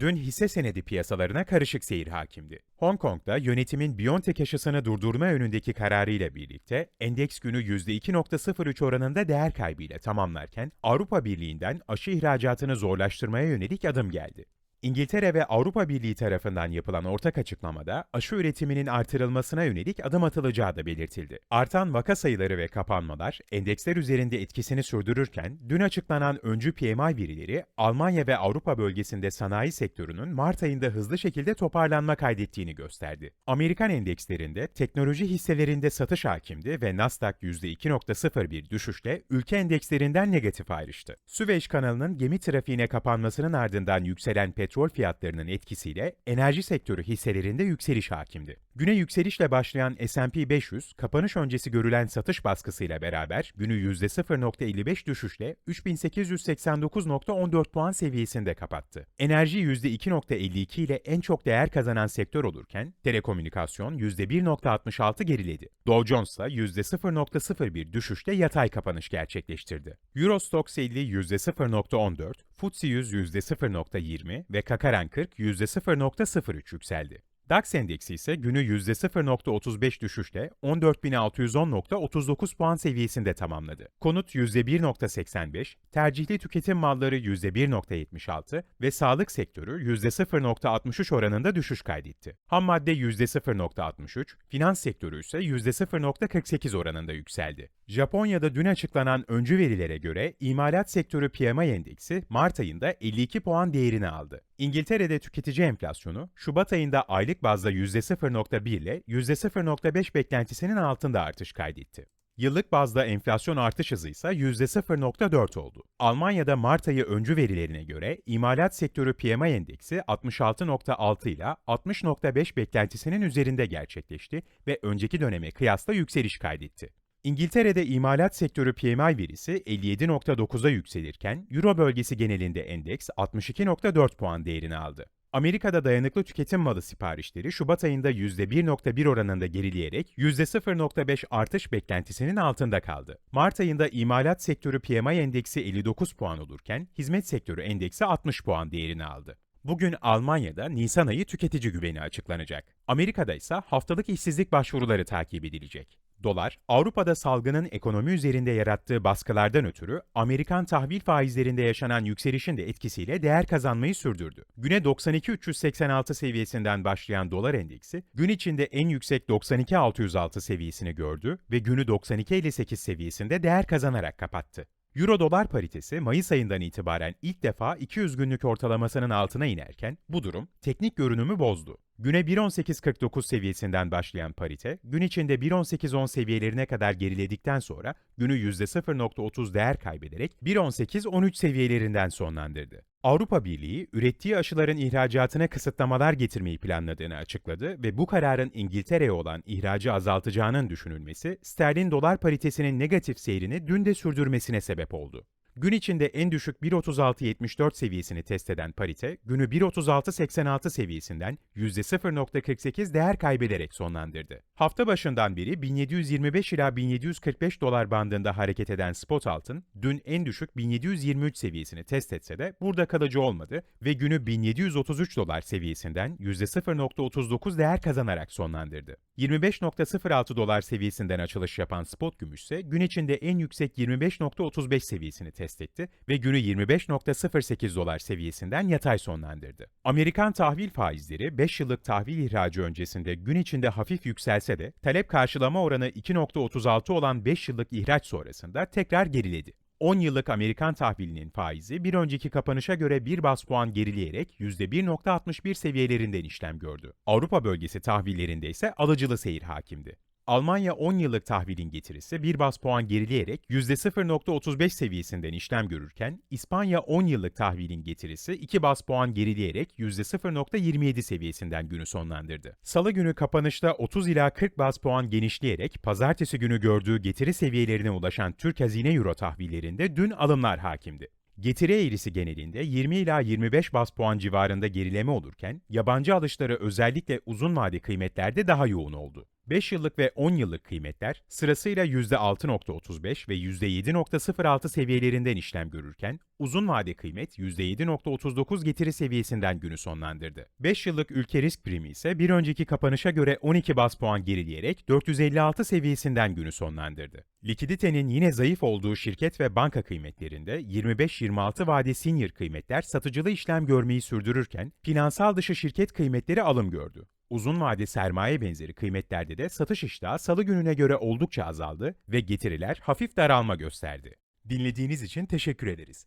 Dün hisse senedi piyasalarına karışık seyir hakimdi. Hong Kong'da yönetimin Biontech aşısını durdurma yönündeki kararıyla birlikte endeks günü %2.03 oranında değer kaybıyla tamamlarken Avrupa Birliği'nden aşı ihracatını zorlaştırmaya yönelik adım geldi. İngiltere ve Avrupa Birliği tarafından yapılan ortak açıklamada aşı üretiminin artırılmasına yönelik adım atılacağı da belirtildi. Artan vaka sayıları ve kapanmalar endeksler üzerinde etkisini sürdürürken dün açıklanan öncü PMI verileri Almanya ve Avrupa bölgesinde sanayi sektörünün Mart ayında hızlı şekilde toparlanma kaydettiğini gösterdi. Amerikan endekslerinde teknoloji hisselerinde satış hakimdi ve Nasdaq %2.01 düşüşle ülke endekslerinden negatif ayrıştı. Süveyş kanalının gemi trafiğine kapanmasının ardından yükselen petrol fiyatlarının etkisiyle enerji sektörü hisselerinde yükseliş hakimdi. Güne yükselişle başlayan S&P 500, kapanış öncesi görülen satış baskısıyla beraber günü %0.55 düşüşle 3889.14 puan seviyesinde kapattı. Enerji %2.52 ile en çok değer kazanan sektör olurken, telekomünikasyon %1.66 geriledi. Dow Jones ise %0.01 düşüşle yatay kapanış gerçekleştirdi. Eurostoxx 50 %0.14, FTSE 100 %0.20 ve Kakaran 40 %0.03 yükseldi. DAX endeksi ise günü %0.35 düşüşle 14.610.39 puan seviyesinde tamamladı. Konut %1.85, tercihli tüketim malları %1.76 ve sağlık sektörü %0.63 oranında düşüş kaydetti. Ham madde %0.63, finans sektörü ise %0.48 oranında yükseldi. Japonya'da dün açıklanan öncü verilere göre imalat sektörü PMI endeksi Mart ayında 52 puan değerini aldı. İngiltere'de tüketici enflasyonu Şubat ayında aylık bazda %0.1 ile %0.5 beklentisinin altında artış kaydetti. Yıllık bazda enflasyon artış hızı ise %0.4 oldu. Almanya'da Mart ayı öncü verilerine göre imalat sektörü PMI endeksi 66.6 ile 60.5 beklentisinin üzerinde gerçekleşti ve önceki döneme kıyasla yükseliş kaydetti. İngiltere'de imalat sektörü PMI verisi 57.9'a yükselirken Euro bölgesi genelinde endeks 62.4 puan değerini aldı. Amerika'da dayanıklı tüketim malı siparişleri Şubat ayında %1.1 oranında gerileyerek %0.5 artış beklentisinin altında kaldı. Mart ayında imalat sektörü PMI endeksi 59 puan olurken hizmet sektörü endeksi 60 puan değerini aldı. Bugün Almanya'da Nisan ayı tüketici güveni açıklanacak. Amerika'da ise haftalık işsizlik başvuruları takip edilecek. Dolar, Avrupa'da salgının ekonomi üzerinde yarattığı baskılardan ötürü Amerikan tahvil faizlerinde yaşanan yükselişin de etkisiyle değer kazanmayı sürdürdü. Güne 92.386 seviyesinden başlayan dolar endeksi, gün içinde en yüksek 92.606 seviyesini gördü ve günü 92.58 seviyesinde değer kazanarak kapattı. Euro-dolar paritesi Mayıs ayından itibaren ilk defa 200 günlük ortalamasının altına inerken bu durum teknik görünümü bozdu. Güne 1.1849 seviyesinden başlayan parite, gün içinde 1.1810 seviyelerine kadar geriledikten sonra günü %0.30 değer kaybederek 1.1813 seviyelerinden sonlandırdı. Avrupa Birliği, ürettiği aşıların ihracatına kısıtlamalar getirmeyi planladığını açıkladı ve bu kararın İngiltere'ye olan ihracı azaltacağının düşünülmesi, sterlin dolar paritesinin negatif seyrini dün de sürdürmesine sebep oldu. Gün içinde en düşük 1.3674 seviyesini test eden parite, günü 1.3686 seviyesinden %0.48 değer kaybederek sonlandırdı. Hafta başından beri 1725 ila 1745 dolar bandında hareket eden spot altın, dün en düşük 1723 seviyesini test etse de burada kalıcı olmadı ve günü 1733 dolar seviyesinden %0.39 değer kazanarak sonlandırdı. 25.06 dolar seviyesinden açılış yapan spot gümüş ise gün içinde en yüksek 25.35 seviyesini test etti ve günü 25.08 dolar seviyesinden yatay sonlandırdı. Amerikan tahvil faizleri 5 yıllık tahvil ihracı öncesinde gün içinde hafif yükselse de talep karşılama oranı 2.36 olan 5 yıllık ihraç sonrasında tekrar geriledi. 10 yıllık Amerikan tahvilinin faizi bir önceki kapanışa göre 1 bas puan gerileyerek %1.61 seviyelerinden işlem gördü. Avrupa bölgesi tahvillerinde ise alıcılı seyir hakimdi. Almanya 10 yıllık tahvilin getirisi 1 bas puan gerileyerek %0.35 seviyesinden işlem görürken, İspanya 10 yıllık tahvilin getirisi 2 bas puan gerileyerek %0.27 seviyesinden günü sonlandırdı. Salı günü kapanışta 30 ila 40 bas puan genişleyerek pazartesi günü gördüğü getiri seviyelerine ulaşan Türk Hazine Euro tahvillerinde dün alımlar hakimdi. Getiri eğrisi genelinde 20 ila 25 bas puan civarında gerileme olurken, yabancı alışları özellikle uzun vade kıymetlerde daha yoğun oldu. 5 yıllık ve 10 yıllık kıymetler sırasıyla %6.35 ve %7.06 seviyelerinden işlem görürken, Uzun vade kıymet %7.39 getiri seviyesinden günü sonlandırdı. 5 yıllık ülke risk primi ise bir önceki kapanışa göre 12 bas puan gerileyerek 456 seviyesinden günü sonlandırdı. Likiditenin yine zayıf olduğu şirket ve banka kıymetlerinde 25-26 vade senior kıymetler satıcılı işlem görmeyi sürdürürken finansal dışı şirket kıymetleri alım gördü. Uzun vade sermaye benzeri kıymetlerde de satış iştahı salı gününe göre oldukça azaldı ve getiriler hafif daralma gösterdi. Dinlediğiniz için teşekkür ederiz.